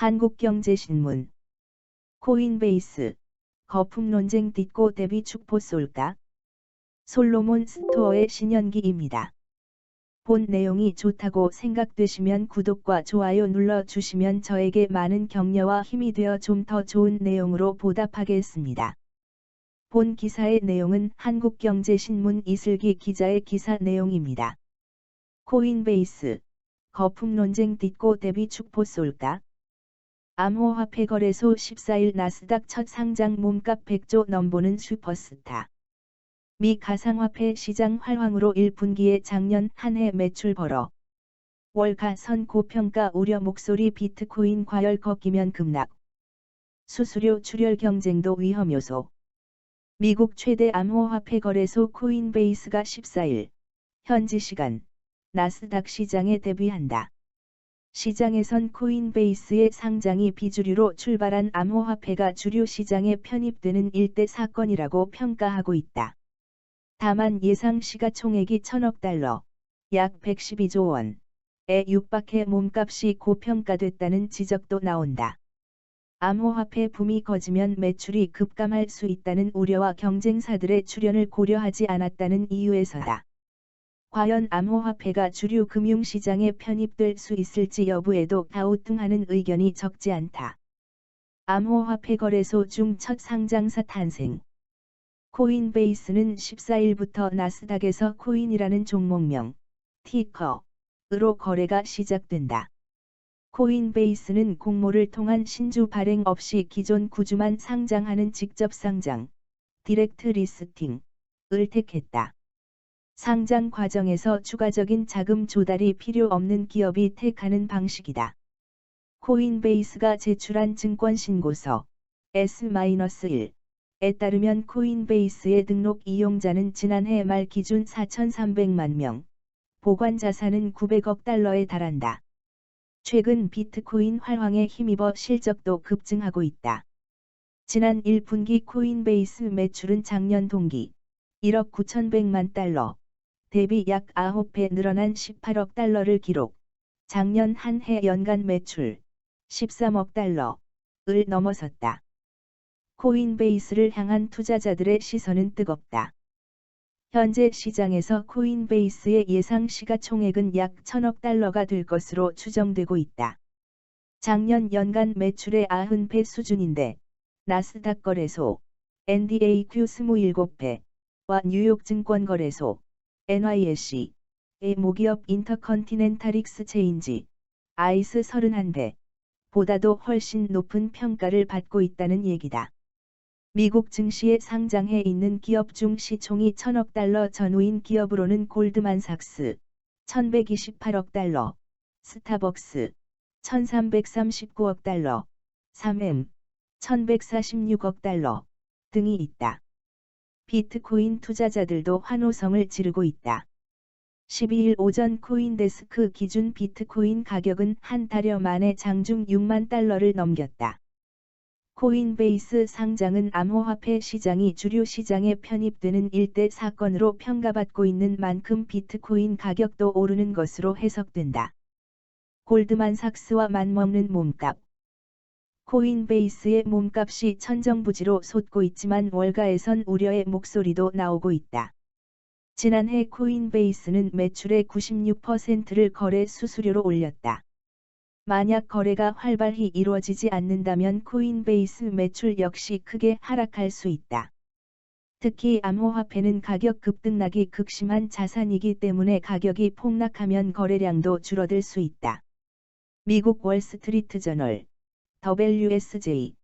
한국경제신문 코인베이스 거품 논쟁 딛고 대비 축포 쏠까? 솔로몬 스토어의 신년기입니다. 본 내용이 좋다고 생각되시면 구독과 좋아요 눌러 주시면 저에게 많은 격려와 힘이 되어 좀 더 좋은 내용으로 보답하겠습니다. 본 기사의 내용은 한국경제신문 이슬기 기자의 기사 내용입니다. 코인베이스 거품 논쟁 딛고 대비 축포 쏠까? 암호화폐 거래소 14일 나스닥 첫 상장 몸값 100조 넘보는 슈퍼스타. 미 가상화폐 시장 활황으로 1분기에 작년 한 해 매출 벌어 월가 선 고평가 우려 목소리 비트코인 과열 꺾이면 급락. 수수료 출혈 경쟁도 위험 요소. 미국 최대 암호화폐 거래소 코인베이스가 14일 현지 시간 나스닥 시장에 데뷔한다. 시장에선 코인베이스의 상장이 비주류로 출발한 암호화폐가 주류 시장에 편입되는 일대 사건이라고 평가하고 있다. 다만 예상 시가총액이 천억 달러, 약 112조 원 에 육박해 몸값이 고평가됐다는 지적도 나온다. 암호화폐 붐이 거지면 매출이 급감할 수 있다는 우려와 경쟁사들의 출현을 고려하지 않았다는 이유에서다. 과연 암호화폐가 주류 금융시장에 편입될 수 있을지 여부에도 가우뚱하는 의견이 적지 않다. 암호화폐 거래소 중 첫 상장사 탄생 코인베이스는 14일부터 나스닥에서 코인이라는 종목명, 티커으로 거래가 시작된다. 코인베이스는 공모를 통한 신주 발행 없이 기존 구주만 상장하는 직접 상장, 디렉트 리스팅을 택했다. 상장 과정에서 추가적인 자금 조달이 필요 없는 기업이 택하는 방식이다. 코인베이스가 제출한 증권 신고서 S-1 에 따르면 코인베이스의 등록 이용자는 지난해 말 기준 4,300만 명, 보관 자산은 900억 달러에 달한다. 최근 비트코인 활황에 힘입어 실적도 급증하고 있다. 지난 1분기 코인베이스 매출은 작년 동기 1억 9,100만 달러, 대비 약 9배 늘어난 18억 달러를 기록, 작년 한 해 연간 매출 13억 달러를 넘어섰다. 코인베이스를 향한 투자자들의 시선은 뜨겁다. 현재 시장에서 코인베이스의 예상 시가총액은 약 천억 달러가 될 것으로 추정되고 있다. 작년 연간 매출의 90배 수준인데 나스닥 거래소 NDAQ 27배와 뉴욕 증권거래소 NYSE 의 모기업 인터컨티넨탈 익스체인지 아이스 31배 보다도 훨씬 높은 평가를 받고 있다는 얘기다. 미국 증시에 상장해 있는 기업 중 시총이 천억 달러 전후인 기업으로는 골드만삭스 1128억 달러, 스타벅스 1339억 달러, 3M 1146억 달러 등이 있다. 비트코인 투자자들도 환호성을 지르고 있다. 12일 오전 코인데스크 기준 비트코인 가격은 한 달여 만에 장중 6만 달러를 넘겼다. 코인베이스 상장은 암호화폐 시장이 주류 시장에 편입되는 일대 사건으로 평가받고 있는 만큼 비트코인 가격도 오르는 것으로 해석된다. 골드만삭스와 맞먹는 몸값 코인베이스의 몸값이 천정부지로 솟고 있지만 월가에선 우려의 목소리도 나오고 있다. 지난해 코인베이스는 매출의 96%를 거래 수수료로 올렸다. 만약 거래가 활발히 이루어지지 않는다면 코인베이스 매출 역시 크게 하락할 수 있다. 특히 암호화폐는 가격 급등락이 극심한 자산이기 때문에 가격이 폭락하면 거래량도 줄어들 수 있다. 미국 월스트리트 저널 WSJ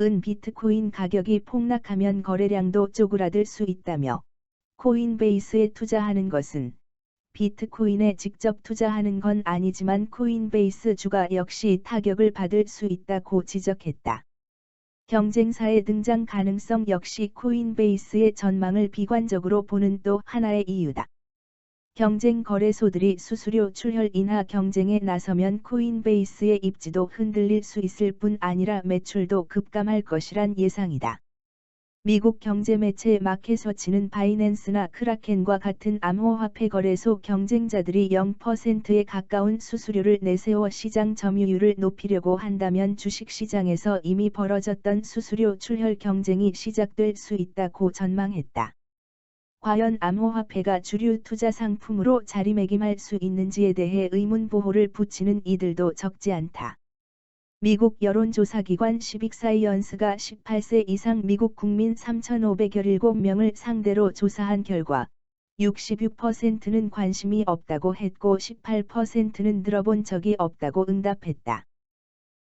은 비트코인 가격이 폭락하면 거래량도 쪼그라들 수 있다며 코인베이스에 투자하는 것은 비트코인에 직접 투자하는 건 아니지만 코인베이스 주가 역시 타격을 받을 수 있다고 지적했다. 경쟁사의 등장 가능성 역시 코인베이스의 전망을 비관적으로 보는 또 하나의 이유다. 경쟁 거래소들이 수수료 출혈 인하 경쟁에 나서면 코인베이스의 입지도 흔들릴 수 있을 뿐 아니라 매출도 급감할 것이란 예상이다. 미국 경제매체 마켓워치는 바이낸스나 크라켄과 같은 암호화폐 거래소 경쟁자들이 0%에 가까운 수수료를 내세워 시장 점유율을 높이려고 한다면 주식시장에서 이미 벌어졌던 수수료 출혈 경쟁이 시작될 수 있다고 전망했다. 과연 암호화폐가 주류 투자 상품으로 자리매김할 수 있는지에 대해 의문 보호를 붙이는 이들도 적지 않다. 미국 여론조사기관 시빅사이언스가 18세 이상 미국 국민 3,517명을 상대로 조사한 결과 66%는 관심이 없다고 했고 18%는 들어본 적이 없다고 응답했다.